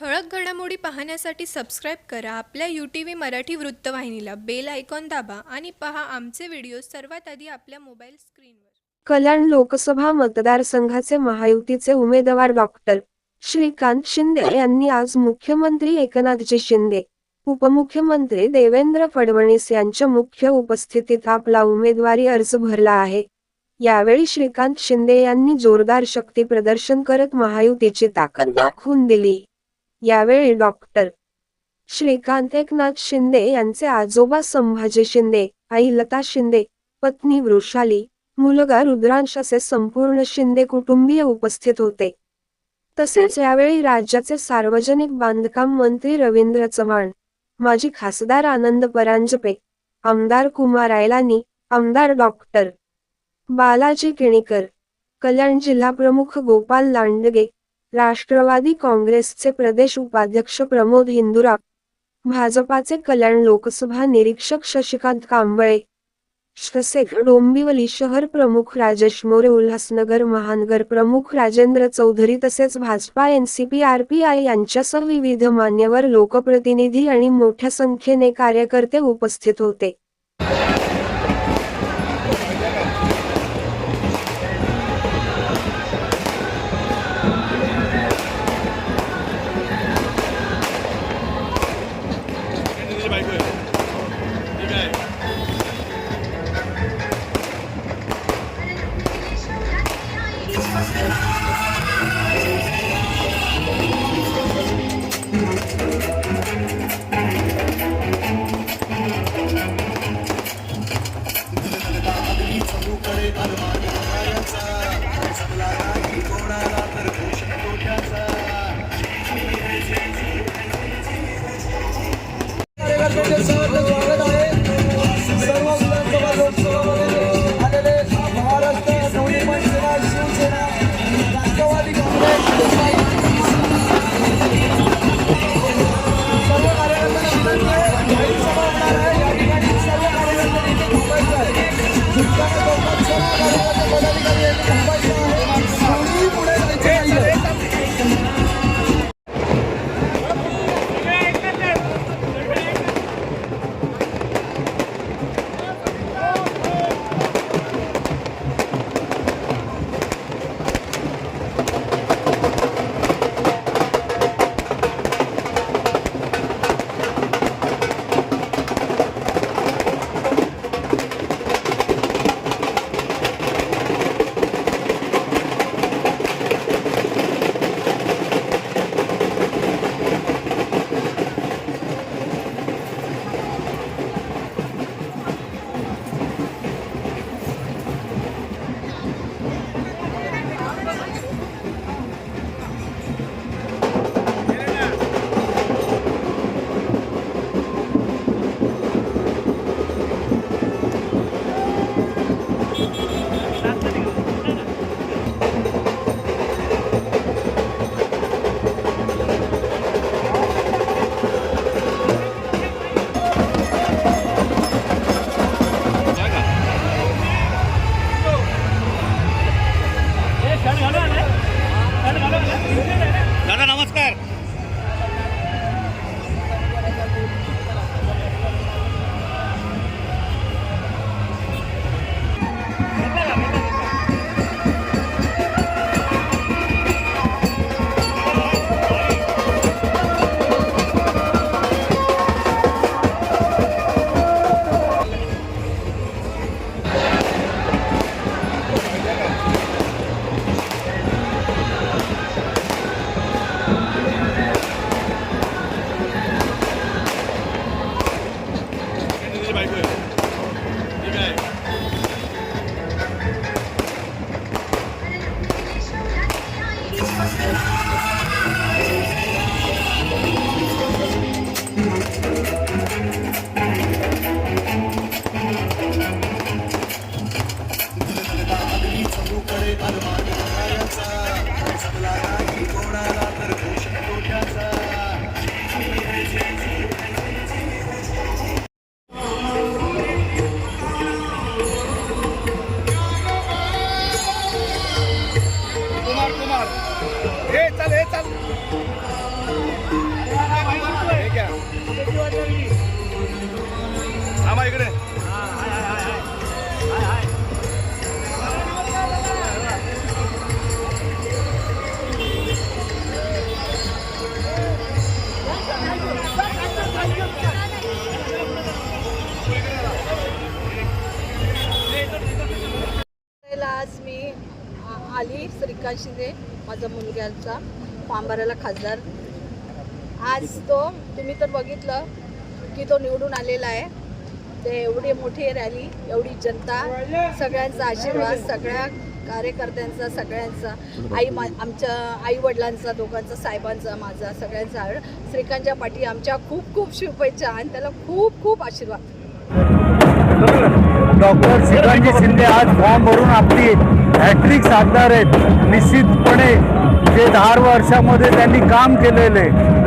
ठळक घडामोडी पाहण्यासाठी सबस्क्राईब करा. आपल्या यू टी व्ही मराठी वृत्तवाहिनीला बेल आयकॉन दाबा आणि पहा आमचे व्हिडिओ सर्वात आधी आपल्या मोबाईल स्क्रीनवर कल्याण लोकसभा मतदारसंघाचे महायुतीचे उमेदवार डॉक्टर श्रीकांत शिंदे यांनी आज मुख्यमंत्री एकनाथजी शिंदे उपमुख्यमंत्री देवेंद्र फडणवीस यांच्या मुख्य उपस्थितीत आपला उमेदवारी अर्ज भरला आहे. यावेळी श्रीकांत शिंदे यांनी जोरदार शक्ती प्रदर्शन करत महायुतीची ताकद दाखवून दिली. यावेळी डॉक्टर श्रीकांत एकनाथ शिंदे यांचे आजोबा संभाजी शिंदे आई लता शिंदे पत्नी वृषाली मुलगा रुद्रांश असे संपूर्ण शिंदे कुटुंबीय उपस्थित होते. तसेच यावेळी राज्याचे सार्वजनिक बांधकाम मंत्री रवींद्र चव्हाण माजी खासदार आनंद परांजपे आमदार कुमार आयलानी आमदार डॉक्टर बालाजी किणीकर कल्याण जिल्हा प्रमुख गोपाल लांडगे राष्ट्रवादी काँग्रेसचे प्रदेश उपाध्यक्ष प्रमोद हिंदुरा भाजपाचे कल्याण लोकसभा निरीक्षक शशिकांत कांबळे शसेक डोंबिवली शहर प्रमुख राजेश मोरे उल्हासनगर महानगर प्रमुख राजेंद्र चौधरी तसेच भाजपा एनसीपी आरपीआय यांच्यासह विविध मान्यवर लोकप्रतिनिधी आणि मोठ्या संख्येने कार्यकर्ते उपस्थित होते. Alma. ए चल ए चल. आली श्रीकांत शिंदे माझा मुलग्याचा पांबाऱ्याला खासदार. आज तो तुम्ही तर बघितलं की तो निवडून आलेला आहे. ते एवढी मोठी रॅली एवढी जनता सगळ्यांचा आशीर्वाद सगळ्या कार्यकर्त्यांचा सगळ्यांचा आई मा आमच्या आई वडिलांचा दोघांचा साहेबांचा माझा सगळ्यांचा श्रीकांतच्या पाठी आमच्या खूप खूप शुभेच्छा आणि त्याला खूप खूप आशीर्वाद. डॉक्टर शिवाजी शिंदे आज फॉर्म भरून आपली हॅट्रिक साधणार आहेत. निश्चितपणे जे दहा वर्षामध्ये त्यांनी काम केलेले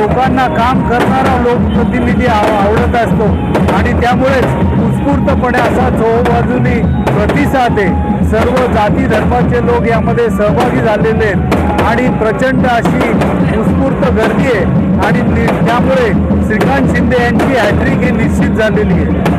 लोकांना काम करणारा लोकप्रतिनिधी आव- आवडत असतो. आणि त्यामुळेच उत्स्फूर्तपणे असा चोबाजूनी प्रतिसाद आहे. सर्व जाती धर्माचे लोक यामध्ये सहभागी झालेले आहेत. आणि प्रचंड अशी उत्स्फूर्त गर्दी आहे. आणि त्यामुळे श्रीकांत शिंदे यांची हॅट्रिक ही निश्चित झालेली आहे.